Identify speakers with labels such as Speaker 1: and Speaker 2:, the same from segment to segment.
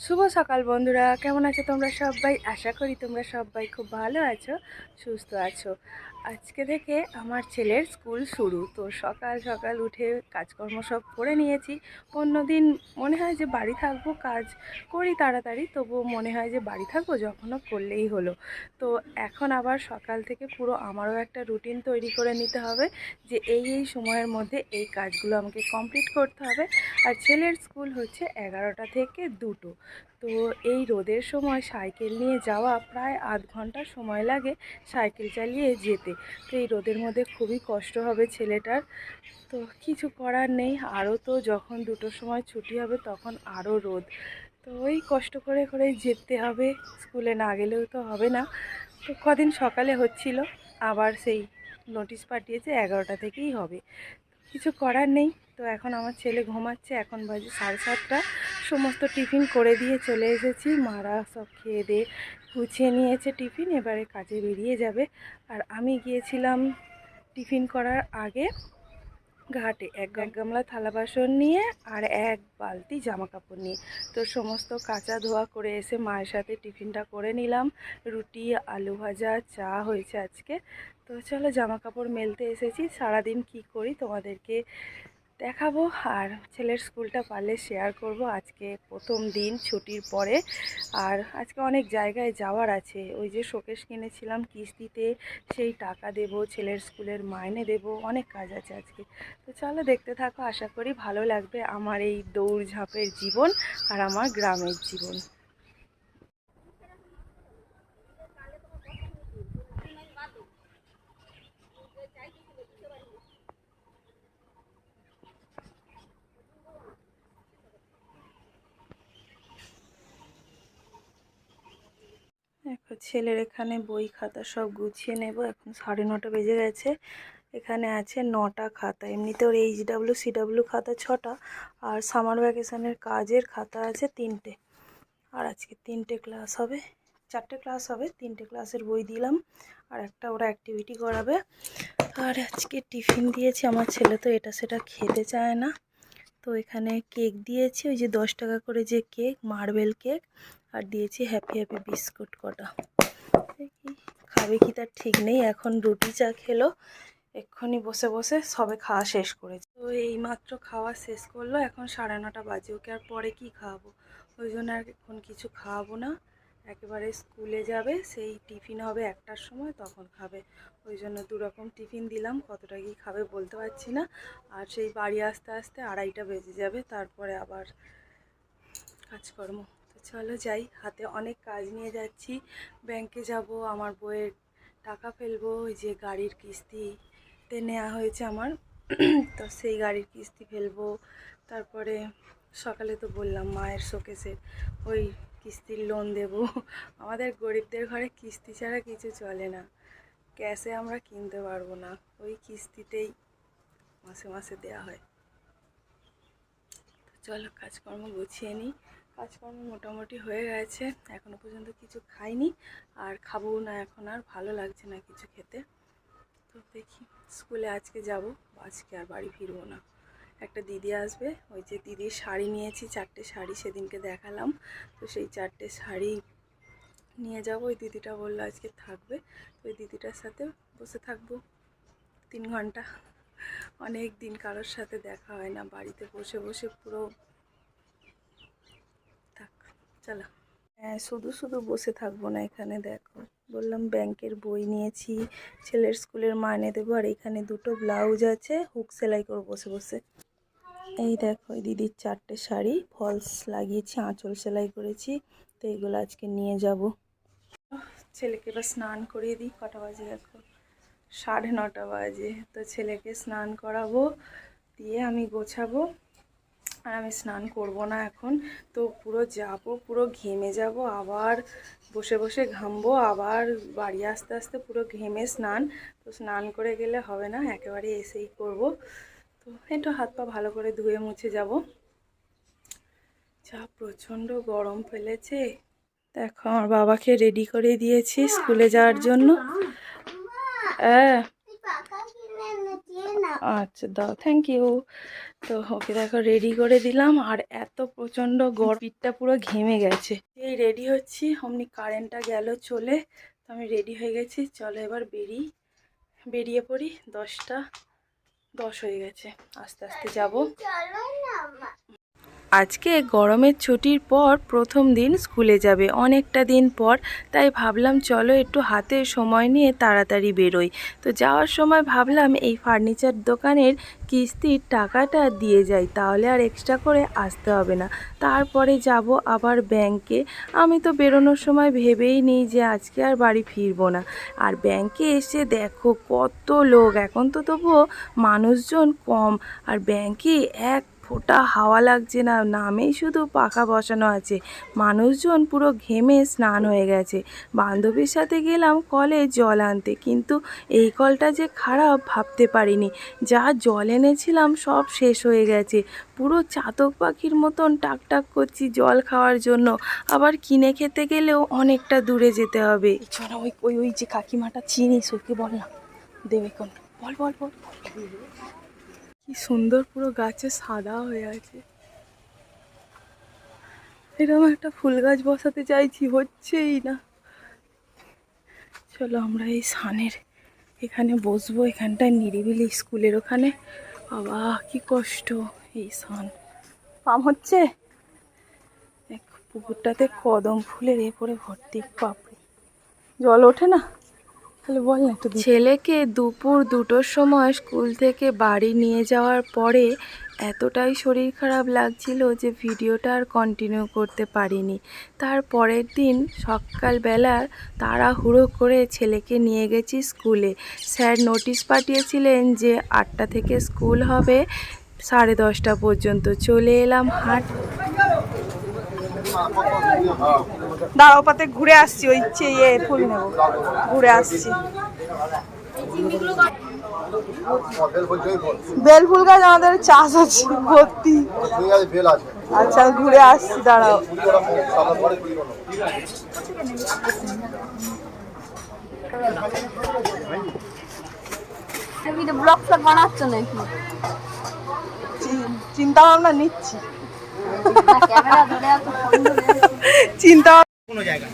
Speaker 1: শুভ সকাল বন্ধুরা, কেমন আছো তোমরা সবাই? আশা করি তোমরা সবাই খুব ভালো আছো, সুস্থ আছো। আজকে থেকে আমার ছেলের স্কুল শুরু, তো সকাল সকাল উঠে কাজকর্ম সব করে নিয়েছি। অন্যদিন মনে হয় যে বাড়ি থাকব, কাজ করি তাড়াতাড়ি, তবুও মনে হয় যে বাড়ি থাকব, যখনও করলেই হলো। তো এখন আবার সকাল থেকে পুরো আমারও একটা রুটিন তৈরি করে নিতে হবে যে এই এই সময়ের মধ্যে এই কাজগুলো আমাকে কমপ্লিট করতে হবে। আর ছেলের স্কুল হচ্ছে এগারোটা থেকে দুটো। তো এই রোদের সময় সাইকেল নিয়ে যাওয়া প্রায় আধ ঘণ্টা সময় লাগে সাইকেল চালিয়ে যেতে। তো এই রোদের মধ্যে খুবই কষ্ট হবে ছেলেটার। তো কিছু করার নেই, আরও তো যখন দুটোর সময় ছুটি হবে তখন আরও রোদ। তো ওই কষ্ট করে করে যেতে হবে, স্কুলে না গেলেও তো হবে না। তো কদিন সকালে হচ্ছিল, আবার সেই নোটিশ পাঠিয়েছে এগারোটা থেকেই হবে। কিছু করার নেই তো এখন আমার ছেলে ঘুমাচ্ছে এখন বাজে সাড়ে সাতটা। সমস্ত টিফিন করে দিয়ে চলে এসেছি। মারা সব খেয়ে দিয়ে গুছিয়ে নিয়েছে টিফিন এবারে কাজে বেরিয়ে যাবে। আর আমি গিয়েছিলাম টিফিন করার আগে ঘাটে এক এক গামলা থালা বাসন নিয়ে আর এক বালতি জামা কাপড় নিয়ে। তো সমস্ত কাঁচা ধোয়া করে এসে মায়ের সাথে টিফিনটা করে নিলাম। রুটি আলু ভাজা চা হয়েছে আজকে। তো চলো জামা কাপড় মেলতে এসেছি। সারাদিন কি করি তোমাদেরকে দেখাবো আর ছেলের স্কুলটা পারলে শেয়ার করব আজকে প্রথম দিন ছুটির পরে। আর আজকে অনেক জায়গায় যাওয়ার আছে। ওই যে শোকেশ কিনেছিলাম, কিস্তিতে সেই টাকা দেব, ছেলের স্কুলের মাইনে দেব, অনেক কাজ আছে আজকে। তো চলো দেখতে থাকো, আশা করি ভালো লাগবে আমার এই দৌড়ঝাঁপের জীবন আর আমার গ্রামের জীবন। এখন ছেলের এখানে বই খাতা সব গুছিয়ে নেব। এখন সাড়ে নটা বেজে গেছে। এখানে আছে নটা খাতা। এমনিতে ওর এইচ ডাব্লিউ সি ডাব্লিউ খাতা ছটা আর সামার ভ্যাকেশনের কাজের খাতা আছে তিনটে। আর আজকে তিনটে ক্লাস হবে। চারটে ক্লাস হবে, তিনটে ক্লাসের বই দিলাম আর একটা ওরা অ্যাক্টিভিটি করাবে। আর আজকে টিফিন দিয়েছি। আমার ছেলে তো এটা সেটা খেতে চায় না। তো এখানে কেক দিয়েছি, ওই যে দশ টাকা করে যে কেক, মার্বেল কেক, আর দিয়েছি হ্যাপি হ্যাপি বিস্কুট কটা। খাবে কি তার ঠিক নেই, এখন রুটি চা খেলো, এক্ষুনি বসে বসে সবে খাওয়া শেষ করেছে। তো এই মাত্র খাওয়া শেষ করল, এখন সাড়ে নটা বাজে, ওকে আর পরে কি খাওয়াবো? ওই জন্য আর এখন কিছু খাওয়াবো না। একেবারে স্কুলে যাবে, সেই টিফিন হবে একটার সময়, তখন খাবে। ওই জন্য দু রকম টিফিন দিলাম, কতটা কি খাবে বলতে পারছি না। আর সেই বাড়ি আসতে আসতে আড়াইটা বেজে যাবে, তারপরে আবার কাজকর্ম। তো চলো যাই, হাতে অনেক কাজ নিয়ে যাচ্ছি। ব্যাংকে যাব, আমার বইয়ের টাকা ফেলব, ওই যে গাড়ির কিস্তিতে নেওয়া হয়েছে আমার। তো সেই গাড়ির কিস্তি ফেলব। তারপরে সকালে তো বললাম, মায়ের শোকেসের ওই কিস্তির লোন দেব। আমাদের গরিবদের ঘরে কিস্তি ছাড়া কিছু চলে না। ক্যাশে আমরা কিনতে পারব না। ওই কিস্তিতেই মাসে মাসে দেওয়া হয়। তো চলো কাজকর্ম গুছিয়ে নিই। কাজকর্ম মোটামুটি হয়ে গেছে। এখনও পর্যন্ত কিছু খাইনি। আর খাব না এখন, আর ভালো লাগছে না কিছু খেতে। তো দেখি স্কুলে আজকে যাব, আজকে আর বাড়ি ফিরবো না। একটা দিদি আসবে, ওই যে দিদির শাড়ি নিয়েছি, চারটে শাড়ি সেদিনকে দেখালাম। তো সেই চারটে শাড়ি নিয়ে যাব। ওই দিদিটা বলল আজকে থাকবে। তো ওই দিদিটার সাথে বসে থাকব তিন ঘণ্টা। অনেক দিন কারোর সাথে দেখা হয় না, বাড়িতে বসে বসে পুরো থাক, চলো। হ্যাঁ শুধু শুধু বসে থাকব না এখানে, দেখো। বললাম ব্যাংকের বই নিয়েছি, ছেলের স্কুলের মাইনে দেবো, আর এখানে দুটো ব্লাউজ আছে, হুক সেলাই করব বসে বসে। এই দেখো দিদির চারটে শাড়ি, ফলস লাগিয়েছি, আঁচল সেলাই করেছি, তো এগুলো আজকে নিয়ে যাব। ছেলেকে এবার স্নান করিয়ে দিই, কটা বাজে দেখো? সাড়ে নটা বাজে, তো ছেলেকে স্নান করাবো, দিয়ে আমি গোছাবো, আর আমি স্নান করব না এখন, তো পুরো যাব, পুরো ঘেমে যাব, আবার বসে বসে ঘামবো, আবার বাড়ি আসতে আসতে পুরো ঘেমে স্নান, তো স্নান করে গেলে হবে না, একেবারে এসেই করব তো একটু হাত পা ভালো করে ধুয়ে মুছে যাব। যা প্রচণ্ড গরম ফেলেছে। দেখো, আমার বাবাকে রেডি করে দিয়েছি স্কুলে যাওয়ার জন্য। হ্যাঁ। আচ্ছা দাও থ্যাংক ইউ তো ওকে দেখো রেডি করে দিলাম। আর এত প্রচণ্ড গরম, পিঠটা পুরো ঘেমে গেছে। এই রেডি হচ্ছি, অমনি কারেন্টটা গেল চলে। তো আমি রেডি হয়ে গেছি। চলো এবার বেরিয়ে বেরিয়ে পড়ি দশটা। দশ হয়ে গেছে। আস্তে আস্তে যাব। আজকে গরমের ছুটির পর প্রথম দিন স্কুলে যাবে। অনেকটা দিন পর, তাই ভাবলাম চলো একটু হাতে সময় নিয়ে তাড়াতাড়ি বেরোই। তো যাওয়ার সময় ভাবলাম এই ফার্নিচার দোকানের কিস্তির টাকাটা দিয়ে যাই, তাহলে আর এক্সট্রা করে আসতে হবে না। তারপরে যাব আবার ব্যাংকে। আমি তো বেরোনোর সময় ভেবেই নিই যে আজকে আর বাড়ি ফিরবো না। আর ব্যাংকে এসে দেখো কত লোক, এখন তো তবুও মানুষজন কম। আর ব্যাংকে এক ফোঁটা হাওয়া লাগছে না, নামেই শুধু পাখা বসানো আছে। মানুষজন পুরো ঘেমে স্নান হয়ে গেছে। বান্ধবীর সাথে গেলাম কলে জল আনতে, কিন্তু এই কলটা যে খারাপ ভাবতে পারিনি। যা জল এনেছিলাম সব শেষ হয়ে গেছে। পুরো চাতক পাখির মতন টাক টাক করছি জল খাওয়ার জন্য। আবার কিনে খেতে গেলেও অনেকটা দূরে যেতে হবে। ওই ওই ওই যে কাকিমাটা চিনিস, ওকে বল না। দেবে কোন? বল বল বল। কি সুন্দর পুরো গাছে সাদা হয়ে আছে। এরকম একটা ফুল গাছ বসাতে চাইছি, হচ্ছেই না। চলো আমরা এই সানের এখানে বসবো, এখানটায় নিরিবিলি স্কুলের ওখানে। বাবা, কি কষ্ট এই সান পাম হচ্ছে? পুকুরটাতে কদম ফুলের এ করে ভর্তি পাপড়ি জল ওঠে না তাহলে বল না একটু ছেলেকে দুপুর দুটোর সময় স্কুল থেকে বাড়ি নিয়ে যাওয়ার পরে এতটাই শরীর খারাপ লাগছিল যে ভিডিওটা আর কন্টিনিউ করতে পারিনি। তার পরের দিন সকালবেলা তাড়াহুড়ো করে ছেলেকে নিয়ে গেছি স্কুলে। স্যার নোটিশ পাঠিয়েছিলেন যে আটটা থেকে স্কুল হবে, সাড়ে দশটা পর্যন্ত। চলে এলাম হাট দাঁড়াও পাতে ঘুরে আসছি ওই ইয়ে ফুল নেব। ঘুরে আসছি।
Speaker 2: বেল ফুল
Speaker 1: গাছ আমাদের চাষ আছে ভর্তি। আচ্ছা ঘুরে আসছি দাঁড়াও।
Speaker 3: ব্লগ ফ্লগ বানাচ্ছ নাকি?
Speaker 1: চিন্তা ভাবনা নিচ্ছি। চিন্তা
Speaker 4: কোনো জায়গা।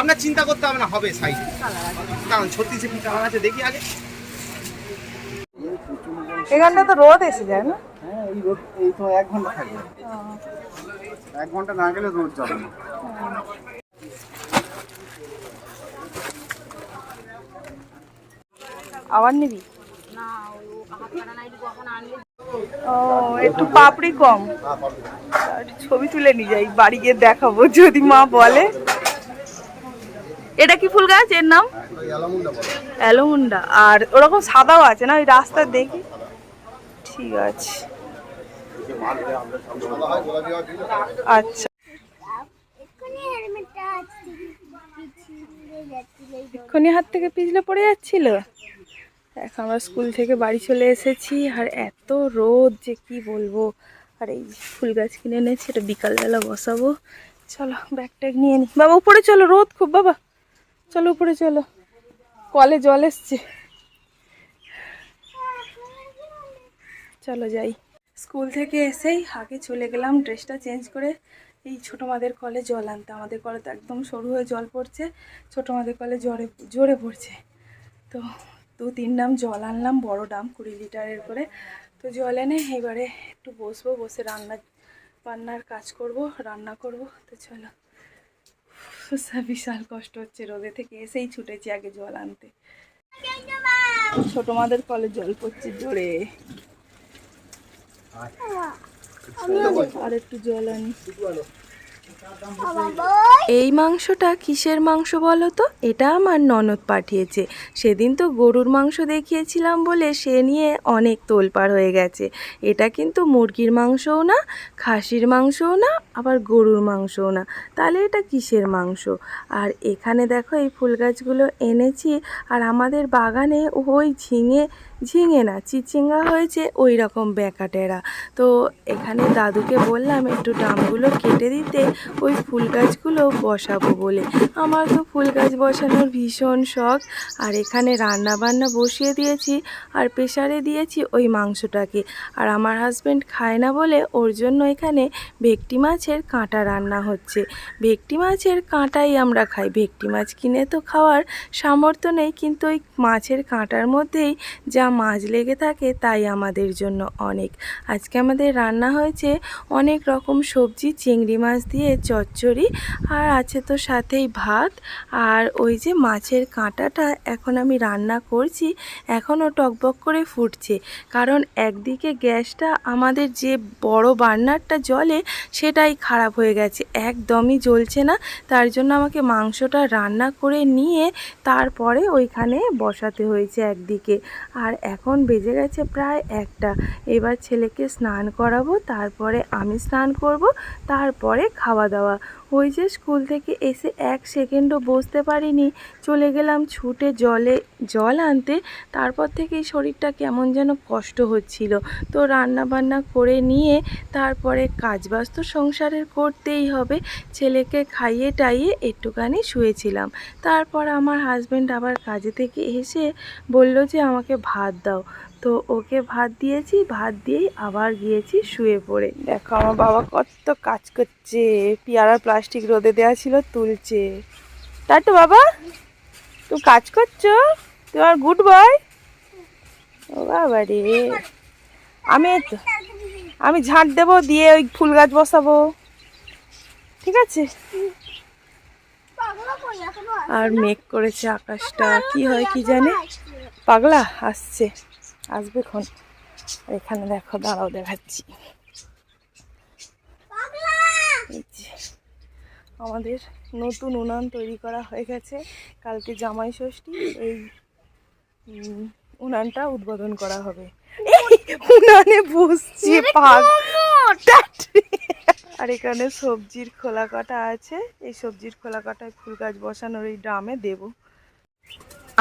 Speaker 4: আপনার চিন্তা করতে হবে না হবে সাইডে কারণ ছত্রিশে কি কালার আছে দেখি আগে।
Speaker 1: এখানটা তো রোদ এসে যায় না?
Speaker 2: হ্যাঁ এই রোদ এই তো এক ঘণ্টা থাকবে। এক ঘণ্টা না গেলে রোদ যাবে না।
Speaker 1: আবার নিবি?
Speaker 3: না ও কখন আনলে?
Speaker 1: ও একটু পাপড়ি কম।
Speaker 2: হ্যাঁ
Speaker 1: ছবি তুলে নিয়ে যাই বাড়ি গিয়ে দেখাবো যদি মা বলে। এটা কি ফুল গাছ? এর নাম?
Speaker 2: অ্যালামুন্ডা।
Speaker 1: আর ওরকম সাদাও আছে না? ওই রাস্তা দেখি। ঠিক আছে। আচ্ছা। এক্ষুনি হাত থেকে পিছলে পড়ে যাচ্ছিল? এখন আমরা স্কুল থেকে বাড়ি চলে এসেছি। আর এত রোদ যে কি বলব? আর এই ফুল গাছ কিনে এনেছি, এটা বিকালবেলা বসাবো। চলো ব্যাগ ট্যাগ নিয়ে নি। বাবা, উপরে চলো, রোদ খুব, বাবা। চলো, উপরে চলো। কলে জল এসছে। চলো যাই। স্কুল থেকে এসেই আগে চলে গেলাম ড্রেসটা চেঞ্জ করে। এই ছোটো মাদের কলে জল আনতে। আমাদের কলে তো একদম সরু হয়ে জল পড়ছে। ছোটো মাদের কলে জোরে জোরে পড়ছে। তো দু তিন ডাম জল আনলাম বড় ডাম কুড়ি লিটারের করে। তো জল এনে এবারে একটু বসবো বসে রান্না বান্নার কাজ করব রান্না করব। তো চলো। বিশাল কষ্ট হচ্ছে রোদে থেকে এসেই ছুটেছি আগে জল আনতে। ছোটো মাদের কলে জল পড়ছে জোরে। আর একটু জল আনি। এই মাংসটা কিসের মাংস বলো তো? এটা আমার ননদ পাঠিয়েছে। সেদিন তো গরুর মাংস দেখিয়েছিলাম বলে সে নিয়ে অনেক তোলপাড় হয়ে গেছে। এটা কিন্তু মুরগির মাংসও না, খাসির মাংসও না, আবার গরুর মাংসও না। তাহলে এটা কিসের মাংস? আর এখানে দেখো এই ফুল গাছগুলো এনেছি, আর আমাদের বাগানে ওই ঝিঙে ঝিঙে না, চিচিঙ্গা হয়েছে ওই রকম ব্যাকাটেরা তো এখানে দাদুকে বললাম, একটু ডামগুলো কেটে দিতে ওই ফুল গাছগুলো বসাবো বলে। আমার তো ফুল গাছ বসানোর ভীষণ শখ, আর এখানে রান্না বান্না বসিয়ে দিয়েছি, আর প্রেশারে দিয়েছি ওই মাংসটাকে। আর আমার হাজব্যান্ড খায় না বলে ওর জন্য এখানে ভেটকি মাছের কাঁটা রান্না হচ্ছে। ভেটকি মাছের কাঁটাই আমরা খাই। ভেটকি মাছ কিনে তো খাওয়ার সামর্থ্য নেই, কিন্তু ওই মাছের কাঁটার মধ্যেই যা মাছ লেগে থাকে, তাই আমাদের জন্য অনেক। আজকে আমাদের রান্না হয়েছে অনেক রকম সবজি, চিংড়ি মাছ দিয়ে চচ্চড়ি, আর আছে তো সাথেই ভাত। আর ওই যে মাছের কাঁটাটা এখন আমি রান্না করছি, এখনও টকবক করে ফুটছে। কারণ একদিকে গ্যাসটা আমাদের যে বড় বার্নারটা জলে, সেটাই খারাপ হয়ে গেছে, একদমই জ্বলছে না। তার জন্য আমাকে মাংসটা রান্না করে নিয়ে তারপরে ওইখানে বসাতে হয়েছে একদিকে। আর এখন বেজে গেছে প্রায় একটা। এবার ছেলেকে স্নান করাবো, তারপরে আমি স্নান করব, তারপরে খাওয়া দাওয়া। ওই যে স্কুল থেকে এসে এক সেকেন্ডও বসতে পারিনি। চলে গেলাম ছুটে জলে, জল আনতে। তারপর থেকেই শরীরটা কেমন যেন কষ্ট হচ্ছিল। তো রান্না বান্না করে নিয়ে তারপরে কাজবাজ তো সংসারের করতেই হবে। ছেলেকে খাইয়ে টাইয়ে একটুখানি শুয়েছিলাম। তারপর আমার হাজব্যান্ড আবার কাজে থেকে এসে বলল যে, আমাকে ভাত দাও। তো ওকে ভাত দিয়েছি, ভাত দিয়েই আবার গিয়েছি শুয়ে পড়ে। দেখো আমার বাবা কত কাজ করছে, পেয়ারার প্লাস্টিক রোদে দেওয়া ছিল তুলছে। তাই তো বাবা, তুমি কাজ করছ? তোমার গুড বয় ও বাবা রে। আমি আমি ঝাঁট দেবো, দিয়ে ওই ফুল গাছ বসাবো। ঠিক আছে? আর মেঘ করেছে আকাশটা, কি হয় কি জানে? পাগলা, আসছে। আসবে খন এখানে দেখো দাঁড়াও দেখাচ্ছি। আমাদের নতুন উনান তৈরি করা হয়ে গেছে। কালকে জামাই ষষ্ঠী এই উনানটা উদ্বোধন করা হবে। উনানে বসছে আর এখানে সবজির খোলা কাটা আছে। এই সবজির খোলা কাটায় ফুল গাছ বসানোর এই ড্রামে দেবো।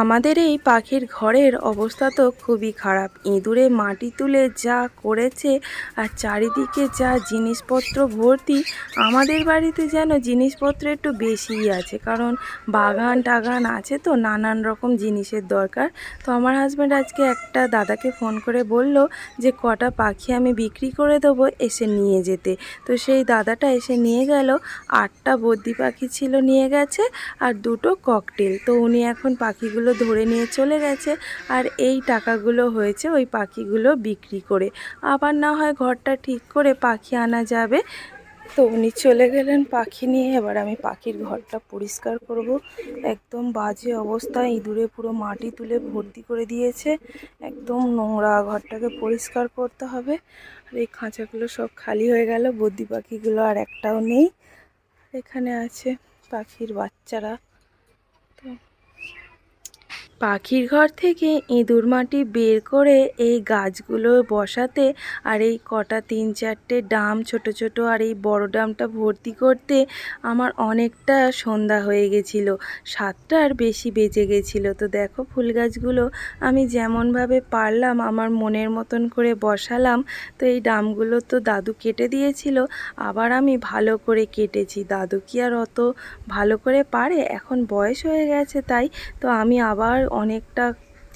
Speaker 1: আমাদের এই পাখির ঘরের অবস্থা তো খুবই খারাপ। ইঁদুরে মাটি তুলে যা করেছে আর চারিদিকে যা জিনিসপত্র ভর্তি, আমাদের বাড়িতে যেন জিনিসপত্র একটু বেশিই আছে। কারণ বাগান টাগান আছে তো, নানান রকম জিনিসের দরকার। তো আমার হাজব্যান্ড আজকে একটা দাদাকে ফোন করে বলল যে, কটা পাখি আমি বিক্রি করে দেবো এসে নিয়ে যেতে। তো সেই দাদাটা এসে নিয়ে গেল। আটটা বদ্যি পাখি ছিল নিয়ে গেছে আর দুটো ককটেল তো উনি এখন পাখিগুলো ধরে নিয়ে চলে গেছে আর এই টাকাগুলো হয়েছে ওই পাখিগুলো বিক্রি করে। আবার না হয় ঘরটা ঠিক করে পাখি আনা যাবে। তো উনি চলে গেলেন পাখি নিয়ে। এবার আমি পাখির ঘরটা পরিষ্কার করব। একদম বাজে অবস্থা। ইঁদুরে পুরো মাটি তুলে ভর্তি করে দিয়েছে। একদম নোংরা ঘরটাকে পরিষ্কার করতে হবে। আর এই খাঁচাগুলো সব খালি হয়ে গেল। বদ্যি পাখিগুলো আর একটাও নেই। এখানে আছে পাখির বাচ্চারা। পাখির ঘর থেকে ইঁদুর মাটি বের করে এই গাছগুলো বসাতে আর এই কটা তিন চারটে ডাম, ছোট ছোট আর এই বড় ডামটা ভর্তি করতে আমার অনেকটা সন্ধ্যা হয়ে গেছিল। সাতটার বেশি বেজে গেছিল। তো দেখো ফুল গাছগুলো আমি যেমনভাবে পারলাম, আমার মনের মতন করে বসালাম। তো এই ডামগুলো তো দাদু কেটে দিয়েছিল, আবার আমি ভালো করে কেটেছি। দাদু কি আর অত ভালো করে পারে? এখন বয়স হয়ে গেছে তাই। তো আমি আবার অনেকটা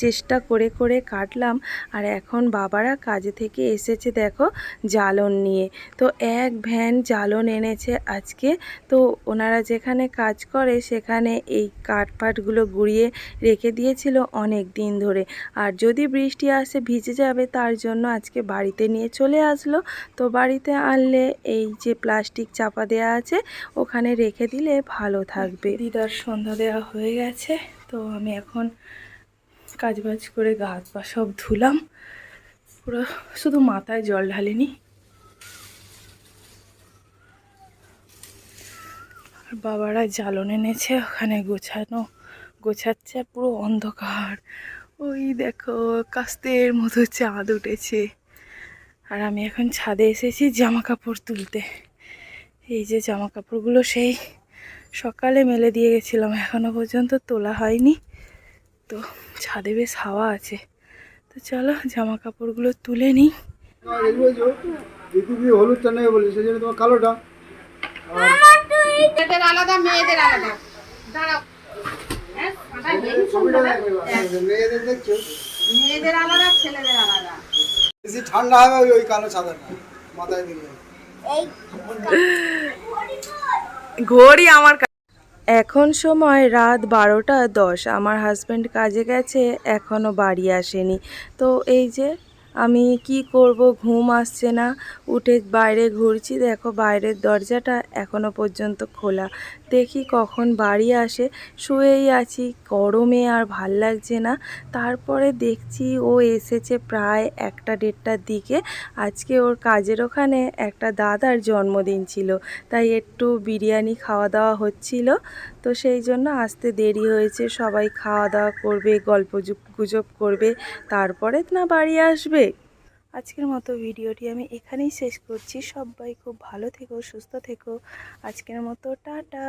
Speaker 1: চেষ্টা করে করে কাটলাম। আর এখন বাবারা কাজে থেকে এসেছে দেখো জ্বালন নিয়ে। তো এক ভ্যান জ্বালন এনেছে আজকে। তো ওনারা যেখানে কাজ করে সেখানে এই কাঠ ফাটগুলো গুঁড়িয়ে রেখে দিয়েছিল অনেক দিন ধরে। আর যদি বৃষ্টি আসে ভিজে যাবে তার জন্য আজকে বাড়িতে নিয়ে চলে আসলো। তো বাড়িতে আনলে এই যে প্লাস্টিক চাপা দেওয়া আছে ওখানে রেখে দিলে ভালো থাকবে। দিদার সন্ধ্যা দেওয়া হয়ে গেছে। তো আমি এখন কাজবাজ করে গা হাত পা সব ধুলাম। পুরো শুধু মাথায় জল ঢালিনি। আর বাবারা জ্বালন এনেছে, ওখানে গোছানো, গোছাচ্ছে, পুরো অন্ধকার। ওই দেখো, কাস্তের মতো চাঁদ উঠেছে। আর আমি এখন ছাদে এসেছি জামা কাপড় তুলতে। এই যে জামা কাপড়গুলো সেই সকালে মেলে দিয়ে গেছিলাম এখনও পর্যন্ত তোলা হয়নি। তো ছাদে বেশ হাওয়া আছে। তো চলো জামা কাপড়গুলো তুলে নিই।
Speaker 2: দিদি দিদি হলুদটা নেবে বলে সেই জন্য তোমার কালোটা
Speaker 3: মেয়েদের আলাদা মেয়েদের আলাদা দাঁড়াও বেশি
Speaker 2: মেয়েদের
Speaker 3: আলাদা ছেলেদের আলাদা
Speaker 2: বেশি ঠান্ডা হবে ওই কালো সাদাটা মাথায় দিলে।
Speaker 1: ঘড়ি আমার এখন সময় রাত বারোটা দশ। আমার হাজব্যান্ড কাজে গেছে এখনও বাড়ি আসেনি। তো এই যে, আমি কি করব? ঘুম আসছে না। উঠে বাইরে ঘুরছি। দেখো বাইরের দরজাটা এখনও পর্যন্ত খোলা। দেখি কখন বাড়ি আসে। শুয়েই আছি, গরমে আর ভালো লাগছে না। তারপরে দেখছি ও এসেছে প্রায় একটা দেড়টার দিকে। আজকে ওর কাজের ওখানে একটা দাদার জন্মদিন ছিল, তাই একটু বিরিয়ানি খাওয়া দাওয়া হচ্ছিল। তো সেই জন্য আসতে দেরি হয়েছে, সবাই খাওয়া দাওয়া করবে গল্প গুজব করবে, তারপরে না বাড়ি আসবে? আজকের মতো ভিডিওটি আমি এখানেই শেষ করছি। সবাই খুব ভালো থেকো, সুস্থ থেকো। আজকের মতো টাটা।